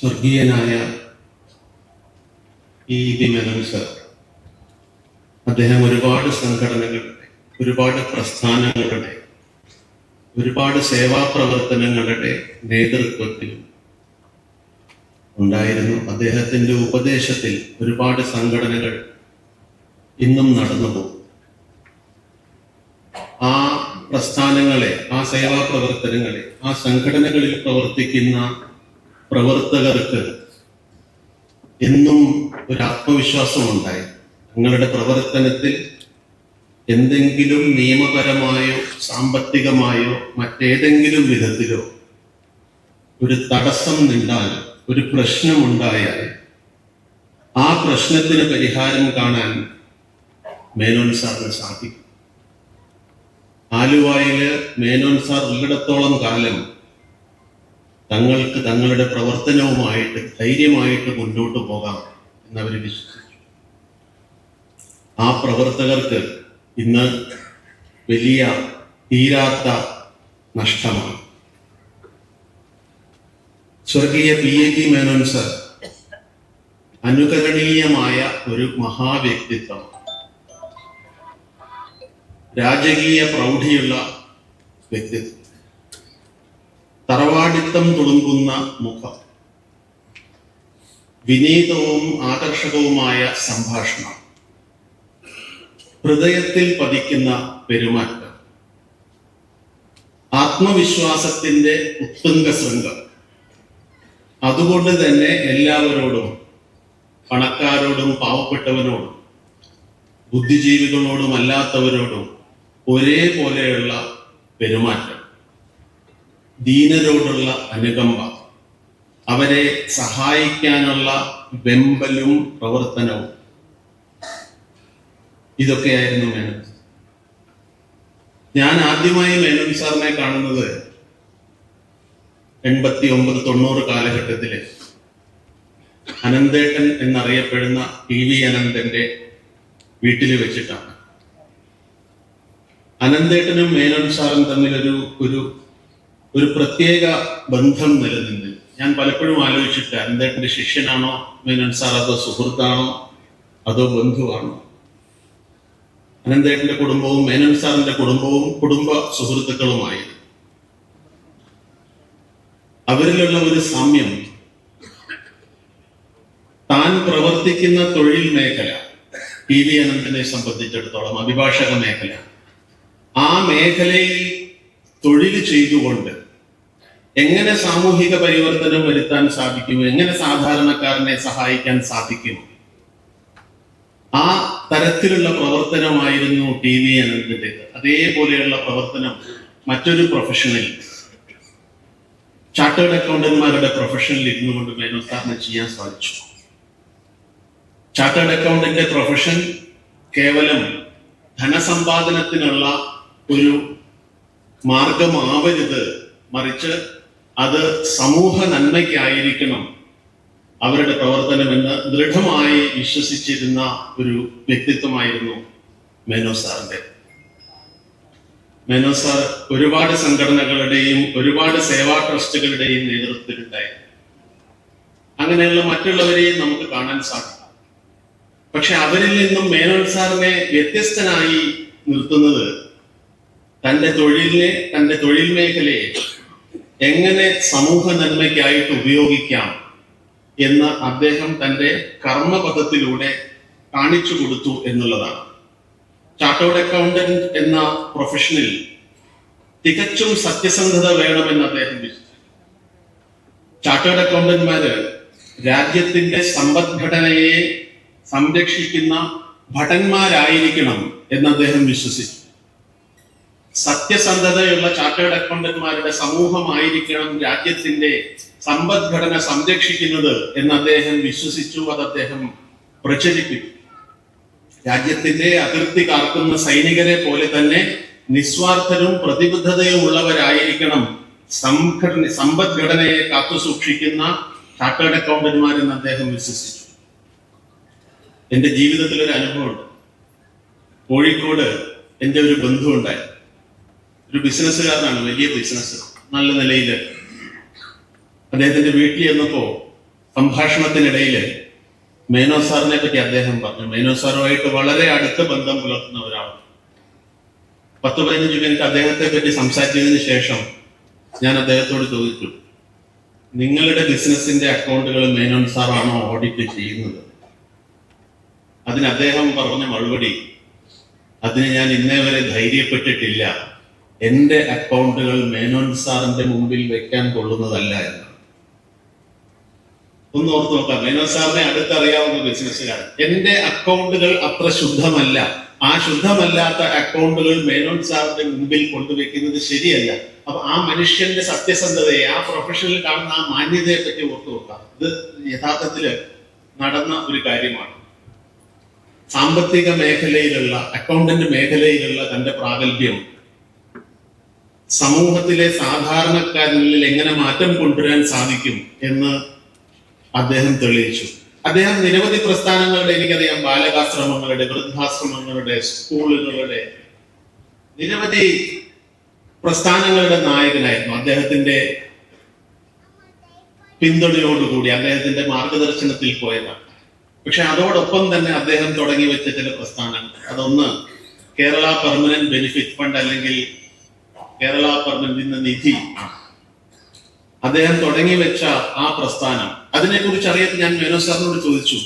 സ്വർഗീയനായ E B sir. അദ്ദേഹം ഒരുപാട് സംഘടനകളുടെ ഒരുപാട് പ്രസ്ഥാനങ്ങളുടെ ഒരുപാട് സേവാ പ്രവർത്തനങ്ങളുടെ നേതൃത്വത്തിൽ ഉണ്ടായിരുന്നു. അദ്ദേഹത്തിന്റെ ഉപദേശത്തിൽ ഒരുപാട് സംഘടനകൾ ഇന്നും നടന്നു പോകും ആ പ്രസ്ഥാനങ്ങളെ ആ സേവാ പ്രവർത്തനങ്ങളെ ആ സംഘടനകളിൽ പ്രവർത്തിക്കുന്ന പ്രവർത്തകർക്ക് എന്നും ഒരു ആത്മവിശ്വാസം ഉണ്ടായി തങ്ങളുടെ പ്രവർത്തനത്തിൽ എന്തെങ്കിലും നിയമപരമായോ സാമ്പത്തികമായോ മറ്റേതെങ്കിലും വിധത്തിലോ ഒരു തടസ്സം നിന്നാൽ ഒരു പ്രശ്നമുണ്ടായാൽ ആ പ്രശ്നത്തിന് പരിഹാരം കാണാൻ മേനോൻ സാറിന് സാധിക്കും. ആലുവായിൽ മേനോൻ സാർ ഉള്ളിടത്തോളം കാലം തങ്ങൾക്ക് തങ്ങളുടെ പ്രവർത്തനവുമായിട്ട് ധൈര്യമായിട്ട് മുന്നോട്ട് പോകാം എന്നവർ വിശ്വസിച്ചു. ആ പ്രവർത്തകർക്ക് ഇന്ന് വലിയ തീരാത്ത നഷ്ടമാണ്. സ്വർഗീയ P A T Menon sir അനുകരണീയമായ ഒരു മഹാവ്യക്തിത്വം. രാജകീയ പ്രൗഢിയുള്ള വ്യക്തിത്വം. തറവാടിത്തം തുളുമ്പുന്ന മുഖം. വിനീതവും ആകർഷകവുമായ സംഭാഷണം. ഹൃദയത്തിൽ പതിക്കുന്ന പെരുമാറ്റം. ആത്മവിശ്വാസത്തിന്റെ ഉത്തുംഗ ശൃംഗം. അതുകൊണ്ട് തന്നെ എല്ലാവരോടും പണക്കാരോടും പാവപ്പെട്ടവനോടും ബുദ്ധിജീവികളോടും അല്ലാത്തവരോടും ഒരേപോലെയുള്ള പെരുമാറ്റം. ദീനരോടുള്ള അനുകമ്പ. അവരെ സഹായിക്കാനുള്ള വെമ്പലും പ്രവർത്തനവും. ഇതൊക്കെയായിരുന്നു മേനോൻ. ഞാൻ ആദ്യമായി മേനോൻ സാറിനെ കാണുന്നത് എൺപത്തി ഒമ്പത് തൊണ്ണൂറ് കാലഘട്ടത്തിൽ അനന്തേട്ടൻ എന്നറിയപ്പെടുന്ന പി വി അനന്തന്റെ വീട്ടിൽ വെച്ചിട്ടാണ്. അനന്തേട്ടനും മേനോൻ സാറും തമ്മിൽ ഒരു ഒരു ഒരു പ്രത്യേക ബന്ധം നിലനിന്ന്. ഞാൻ പലപ്പോഴും ആലോചിച്ചിട്ട് അദ്ദേഹത്തിന്റെ ശിഷ്യനാണോ? മേനൻ സാർ അതോ സുഹൃത്താണോ? അതോ ബന്ധുവാണോ? അനന്തേട്ടന്റെ കുടുംബവും മേനൻ സാറിന്റെ കുടുംബവും കുടുംബ സുഹൃത്തുക്കളുമായി. അവരിലുള്ള ഒരു സാമ്യം. താൻ പ്രവർത്തിക്കുന്ന തൊഴിൽ മേഖല പി വി അനന്തനെ സംബന്ധിച്ചിടത്തോളം അഭിഭാഷക മേഖല ആ മേഖലയിൽ തൊഴിൽ ചെയ്തുകൊണ്ട് എങ്ങനെ സാമൂഹിക പരിവർത്തനം വരുത്താൻ സാധിക്കും? എങ്ങനെ സാധാരണക്കാരനെ സഹായിക്കാൻ സാധിക്കും? ആ തരത്തിലുള്ള പ്രവർത്തനമായിരുന്നു ടി വി അനന്തന്റെത് അതേപോലെയുള്ള പ്രവർത്തനം മറ്റൊരു പ്രൊഫഷനിൽ ചാർട്ടേഡ് അക്കൗണ്ടന്മാരുടെ പ്രൊഫഷനിൽ ഇരുന്നു കൊണ്ട് മേനോ സാറിന് ചെയ്യാൻ സാധിച്ചു. ചാർട്ടേഡ് അക്കൗണ്ടിന്റെ പ്രൊഫഷൻ കേവലം ധനസമ്പാദനത്തിനുള്ള ഒരു മാർഗമാവരുത് മറിച്ച് അത് സമൂഹ നന്മയ്ക്കായിരിക്കണം. അവരുടെ പ്രവർത്തനമെന്ന് ദൃഢമായി വിശ്വസിച്ചിരുന്ന ഒരു വ്യക്തിത്വമായിരുന്നു മേനോ സാറിന്റെ മേനോ സാർ ഒരുപാട് സംഘടനകളുടെയും ഒരുപാട് സേവാ ട്രസ്റ്റുകളുടെയും നേതൃത്വത്തിലുണ്ടായിരുന്നു അങ്ങനെയുള്ള മറ്റുള്ളവരെയും നമുക്ക് കാണാൻ സാധിക്കും. പക്ഷെ അവരിൽ നിന്നും മേനോൻ സാറിനെ വ്യത്യസ്തനായി നിർത്തുന്നത് തന്റെ തൊഴിലിനെ തന്റെ തൊഴിൽ മേഖലയെ എങ്ങനെ സമൂഹ നന്മയ്ക്കായിട്ട് ഉപയോഗിക്കാം എന്ന് അദ്ദേഹം തന്റെ കർമ്മപഥത്തിലൂടെ കാണിച്ചു കൊടുത്തു എന്നുള്ളതാണ്. ചാർട്ടേഡ് അക്കൗണ്ടന്റ് എന്ന പ്രൊഫഷനിൽ തികച്ചും സത്യസന്ധത വേണമെന്ന് അദ്ദേഹം ചാർട്ടേഡ് അക്കൗണ്ടന്റ്മാര് രാജ്യത്തിന്റെ സമ്പദ്ഘടനയെ സംരക്ഷിക്കുന്ന ഭടന്മാരായിരിക്കണം എന്ന് അദ്ദേഹം വിശ്വസിച്ചു. സത്യസന്ധതയുള്ള ചാർട്ടേഡ് അക്കൗണ്ടന്റ്മാരുടെ സമൂഹമായിരിക്കണം രാജ്യത്തിന്റെ സമ്പദ്ഘടന സംരക്ഷിക്കുന്നത് എന്ന് അദ്ദേഹം വിശ്വസിച്ചു അത് അദ്ദേഹം പ്രചരിപ്പിച്ചു. രാജ്യത്തിന്റെ അതിർത്തി കാക്കുന്ന സൈനികരെ പോലെ തന്നെ നിസ്വാർത്ഥരും പ്രതിബദ്ധതയും ഉള്ളവരായിരിക്കണം സംഘടന സമ്പദ്ഘടനയെ കാത്തുസൂക്ഷിക്കുന്ന ചാർട്ടേഡ് അക്കൗണ്ടന്മാരെന്ന് അദ്ദേഹം വിശ്വസിച്ചു. എന്റെ ജീവിതത്തിൽ ഒരു അനുഭവമുണ്ട്. കോഴിക്കോട് എന്റെ ഒരു ബന്ധു ഒരു ബിസിനസ്സുകാരനാണ് വലിയ ബിസിനസ് നല്ല നിലയിൽ അദ്ദേഹത്തിന്റെ വീട്ടിൽ ചെന്നപ്പോ സംഭാഷണത്തിനിടയിൽ മേനോ സാറിനെ പറ്റി അദ്ദേഹം പറഞ്ഞു. മേനോ സാറുമായിട്ട് വളരെ അടുത്ത ബന്ധം പുലർത്തുന്ന ഒരാൾ പത്ത് പതിനഞ്ച് മിനിറ്റ് അദ്ദേഹത്തെ പറ്റി സംസാരിച്ചതിന് ശേഷം ഞാൻ അദ്ദേഹത്തോട് ചോദിച്ചു നിങ്ങളുടെ ബിസിനസിന്റെ അക്കൗണ്ടുകൾ മേനോൻ സാറാണോ ഓഡിറ്റ് ചെയ്യുന്നത്? അതിന് അദ്ദേഹം പറഞ്ഞ മറുപടി അതിന് ഞാൻ ഇന്നേ വരെ ധൈര്യപ്പെട്ടിട്ടില്ല. എന്റെ അക്കൗണ്ടുകൾ മേനോൻ സാറിന്റെ മുമ്പിൽ വെക്കാൻ കൊള്ളുന്നതല്ല എന്ന്. ഒന്ന് ഓർത്ത് നോക്കാം. മേനോൻ സാറിനെ അടുത്തറിയാവുന്ന ബിസിനസ്സുകാരൻ എന്റെ അക്കൗണ്ടുകൾ അത്ര ശുദ്ധമല്ല. ആ ശുദ്ധമല്ലാത്ത അക്കൗണ്ടുകൾ മേനോൻ സാറിന്റെ മുമ്പിൽ കൊണ്ടുവെക്കുന്നത് ശരിയല്ല. അപ്പൊ ആ മനുഷ്യന്റെ സത്യസന്ധതയെ ആ പ്രൊഫഷനിൽ കാണുന്ന ആ മാന്യതയെ പറ്റി ഓർത്തു നോക്കാം. ഇത് യഥാർത്ഥത്തിൽ നടന്ന ഒരു കാര്യമാണ്. സാമ്പത്തിക മേഖലയിലുള്ള അക്കൗണ്ടന്റ് മേഖലയിലുള്ള തന്റെ പ്രാഗൽഭ്യം സമൂഹത്തിലെ സാധാരണക്കാരനിൽ എങ്ങനെ മാറ്റം കൊണ്ടുവരാൻ സാധിക്കും എന്ന് അദ്ദേഹം തെളിയിച്ചു. അദ്ദേഹം നിരവധി പ്രസ്ഥാനങ്ങളുടെ എനിക്കറിയാം ബാലകാശ്രമങ്ങളുടെ വൃദ്ധാശ്രമങ്ങളുടെ സ്കൂളുകളുടെ നിരവധി പ്രസ്ഥാനങ്ങളുടെ നായകനായിരുന്നു. അദ്ദേഹത്തിന്റെ പിന്തുണയോടുകൂടി അദ്ദേഹത്തിന്റെ മാർഗദർശനത്തിൽ പോയതാണ് പക്ഷെ അതോടൊപ്പം തന്നെ അദ്ദേഹം തുടങ്ങി വെച്ച ചില പ്രസ്ഥാനങ്ങൾ. അതൊന്ന് കേരള പെർമനന്റ് ബെനിഫിറ്റ് ഫണ്ട് അല്ലെങ്കിൽ കേരള പെർമനന്റ് നിധി. അദ്ദേഹം തുടങ്ങി വെച്ച ആ പ്രസ്ഥാനം. അതിനെക്കുറിച്ച് അറിയാൻ ഞാൻ മേനോ സാറിനോട് ചോദിച്ചു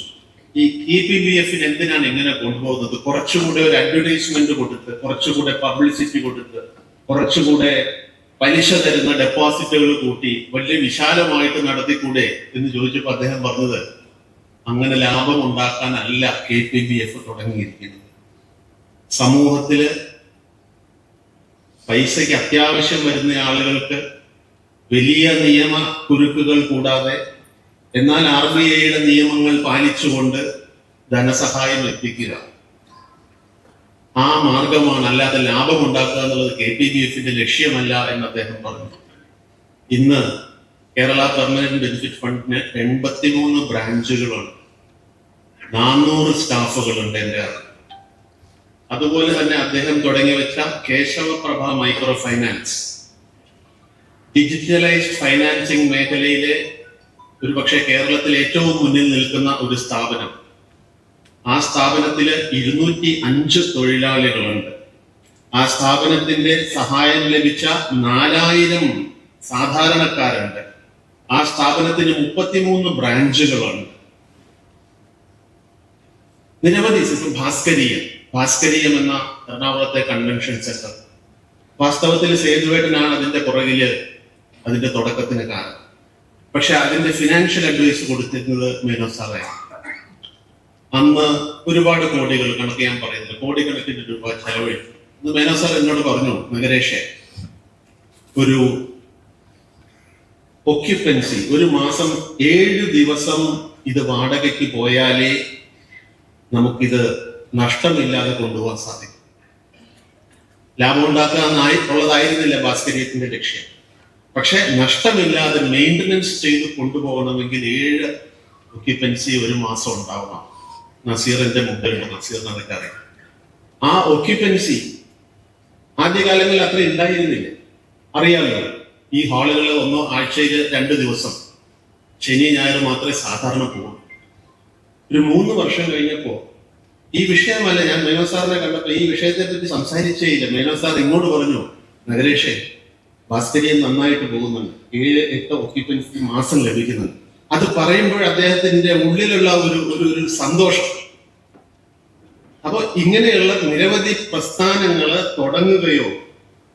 ഈ ഇ പി ബി എഫിന് എന്തിനാണ് എങ്ങനെ കൊണ്ടുപോകുന്നത്? കുറച്ചുകൂടെ ഒരു അഡ്വർടൈസ്മെന്റ് കൊടുത്ത് കുറച്ചുകൂടെ പബ്ലിസിറ്റി കൊടുത്ത് കുറച്ചുകൂടെ പലിശ തരുന്ന ഡെപ്പോസിറ്റുകൾ കൂട്ടി വലിയ വിശാലമായിട്ട് നടത്തിക്കൂടെ എന്ന് ചോദിച്ചപ്പോൾ അദ്ദേഹം പറഞ്ഞത് അങ്ങനെ ലാഭം ഉണ്ടാക്കാനല്ല കെ പി ബി എഫ് തുടങ്ങിയിരിക്കുന്നത്. സമൂഹത്തിൽ പൈസയ്ക്ക് അത്യാവശ്യം വരുന്ന ആളുകൾക്ക് വലിയ നിയമ കുരുക്കുകൾ കൂടാതെ എന്നാൽ ആർ ബി ഐയുടെ നിയമങ്ങൾ പാലിച്ചുകൊണ്ട് ധനസഹായം എത്തിക്കുക ആ മാർഗമാണ് അല്ലാതെ ലാഭം ഉണ്ടാക്കുക എന്നുള്ളത് കെ പി ബി എഫിന്റെ ലക്ഷ്യമല്ല എന്ന് അദ്ദേഹം പറഞ്ഞു. ഇന്ന് കേരള പെർമനന്റ് ബെനിഫിറ്റ് ഫണ്ടിന് എൺപത്തിമൂന്ന് ബ്രാഞ്ചുകളുണ്ട്. നാനൂറ് സ്റ്റാഫുകളുണ്ട് എന്റെ അറിവ് അതുപോലെ തന്നെ അദ്ദേഹം തുടങ്ങി വെച്ച Keshavaprabha micro finance digitalised financing മേഖലയിലെ ഒരുപക്ഷെ കേരളത്തിൽ ഏറ്റവും മുന്നിൽ നിൽക്കുന്ന ഒരു സ്ഥാപനം. ആ സ്ഥാപനത്തിൽ ഇരുന്നൂറ്റി അഞ്ച് തൊഴിലാളികളുണ്ട്. ആ സ്ഥാപനത്തിന്റെ സഹായം ലഭിച്ച നാലായിരം സാധാരണക്കാരുണ്ട്. ആ സ്ഥാപനത്തിന് മുപ്പത്തിമൂന്ന് ബ്രാഞ്ചുകളുണ്ട്. നിരവധി ഭാസ്കരീയം. ഭാസ്കരീയം എന്ന എറണാകുളത്തെ കൺവെൻഷൻ സെന്റർ വാസ്തവത്തിൽ സേതുവേട്ടനാണ് അതിന്റെ പുറകിൽ അതിന്റെ തുടക്കത്തിന് കാരണം. പക്ഷെ അതിന്റെ ഫിനാൻഷ്യൽ അഡ്വൈസ് കൊടുത്തിരുന്നത് മേനോ സാറയാണ് അന്ന് ഒരുപാട് കോടികൾ കണക്ക് ഞാൻ പറയുന്നത് കോടിക്കണക്കിന് രൂപ ചെലവഴിച്ചു. ഇത് മേനോ സാർ എന്നോട് പറഞ്ഞു നഗരേഷെ ഒരു ഒക്യുപ്പൻസി ഒരു മാസം ഏഴ് ദിവസം ഇത് വാടകയ്ക്ക് പോയാലേ നമുക്കിത് നഷ്ടമില്ലാതെ കൊണ്ടുപോകാൻ സാധിക്കും. ലാഭം ഉണ്ടാക്കുക ഉള്ളതായിരുന്നില്ല ഭാസ്കര്യത്തിന്റെ ലക്ഷ്യം. പക്ഷെ നഷ്ടമില്ലാതെ മെയിന്റനൻസ് ചെയ്ത് കൊണ്ടുപോകണമെങ്കിൽ ഏഴ് ഒക്യുപ്പൻസി ഒരു മാസം ഉണ്ടാവണം. നസീറിന്റെ മുമ്പിലുണ്ട് നസീർ നടക്കാറില്ല ആ ഒക്യുപ്പൻസി ആദ്യകാലങ്ങളിൽ അത്ര ഉണ്ടായിരുന്നില്ല. അറിയാമല്ലോ ഈ ഹാളുകളിൽ ഒന്നോ ആഴ്ചയിൽ രണ്ട് ദിവസം ശനി ഞായർ മാത്രമേ സാധാരണ പോകൂ ഒരു മൂന്ന് വർഷം കഴിഞ്ഞപ്പോ ഈ വിഷയമല്ല ഞാൻ മേനോ സാറിനെ കണ്ടപ്പോൾ ഈ വിഷയത്തെ പറ്റി സംസാരിച്ചേയില്ല മേനോ സാർ ഇങ്ങോട്ട് പറഞ്ഞു നഗരേഷേ ഭാസ്കരിയൻ നന്നായിട്ട് പോകുന്നുണ്ട്. ഏഴ് എട്ട് ഒക്യുപ്പൻസി മാസം ലഭിക്കുന്നുണ്ട് അത് പറയുമ്പോൾ അദ്ദേഹത്തിന്റെ ഉള്ളിലുള്ള ഒരു ഒരു ഒരു സന്തോഷം. അപ്പോൾ ഇങ്ങനെയുള്ള നിരവധി പ്രസ്ഥാനങ്ങൾ തുടങ്ങുകയോ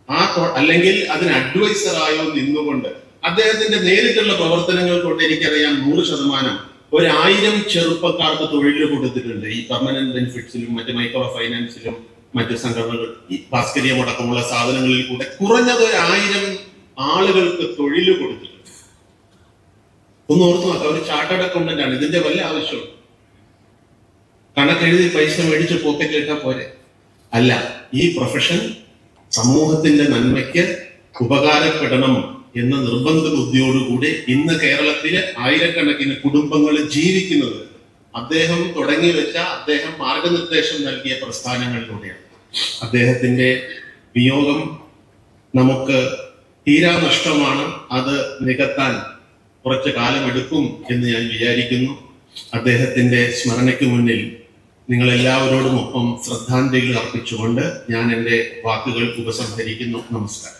ആ അല്ലെങ്കിൽ അതിന് അഡ്വൈസറായോ നിന്നുകൊണ്ട് അദ്ദേഹത്തിന്റെ നേരിട്ടുള്ള പ്രവർത്തനങ്ങൾ കൊണ്ട് എനിക്കറിയാം നൂറ് ശതമാനം ഒരായിരം ചെറുപ്പക്കാർക്ക് തൊഴിൽ കൊടുത്തിട്ടുണ്ട്. ഈ പെർമനന്റ് ബെനിഫിറ്റ്സിലും മറ്റ് മൈക്രോ ഫൈനാൻസിലും മറ്റ് സംഘടനകൾ ഈ ഭാസ്കര്യം അടക്കമുള്ള സാധനങ്ങളിൽ കൂടെ കുറഞ്ഞത് ഒരായിരം ആളുകൾക്ക് തൊഴിൽ കൊടുത്തിട്ടുണ്ട്. ഒന്ന് ഓർത്ത് നോക്കാം ഒരു ചാർട്ടേഡ് അക്കൗണ്ടന്റ് ആണ്. ഇതിന്റെ വല്ല ആവശ്യം കണക്കെഴുതി പൈസ മേടിച്ച് പോക്കറ്റിൽ ഇട്ടാൽ പോരെ. അല്ല ഈ പ്രൊഫഷൻ സമൂഹത്തിന്റെ നന്മയ്ക്ക് ഉപകാരപ്പെടണം. എന്ന നിർബന്ധ ബുദ്ധിയോടുകൂടി ഇന്ന് കേരളത്തിലെ ആയിരക്കണക്കിന് കുടുംബങ്ങൾ ജീവിക്കുന്നത് അദ്ദേഹം തുടങ്ങി വെച്ച അദ്ദേഹം മാർഗനിർദ്ദേശം നൽകിയ പ്രസ്ഥാനങ്ങളിലൂടെയാണ്. അദ്ദേഹത്തിന്റെ വിയോഗം നമുക്ക് തീരാ നഷ്ടമാണ്. അത് നികത്താൻ കുറച്ച് കാലമെടുക്കും എന്ന് ഞാൻ വിചാരിക്കുന്നു. അദ്ദേഹത്തിന്റെ സ്മരണയ്ക്ക് മുന്നിൽ നിങ്ങൾ എല്ലാവരോടും ഒപ്പം ശ്രദ്ധാഞ്ജലികൾ അർപ്പിച്ചുകൊണ്ട് ഞാൻ എന്റെ വാക്കുകൾ ഉപസംഹരിക്കുന്നു. നമസ്കാരം.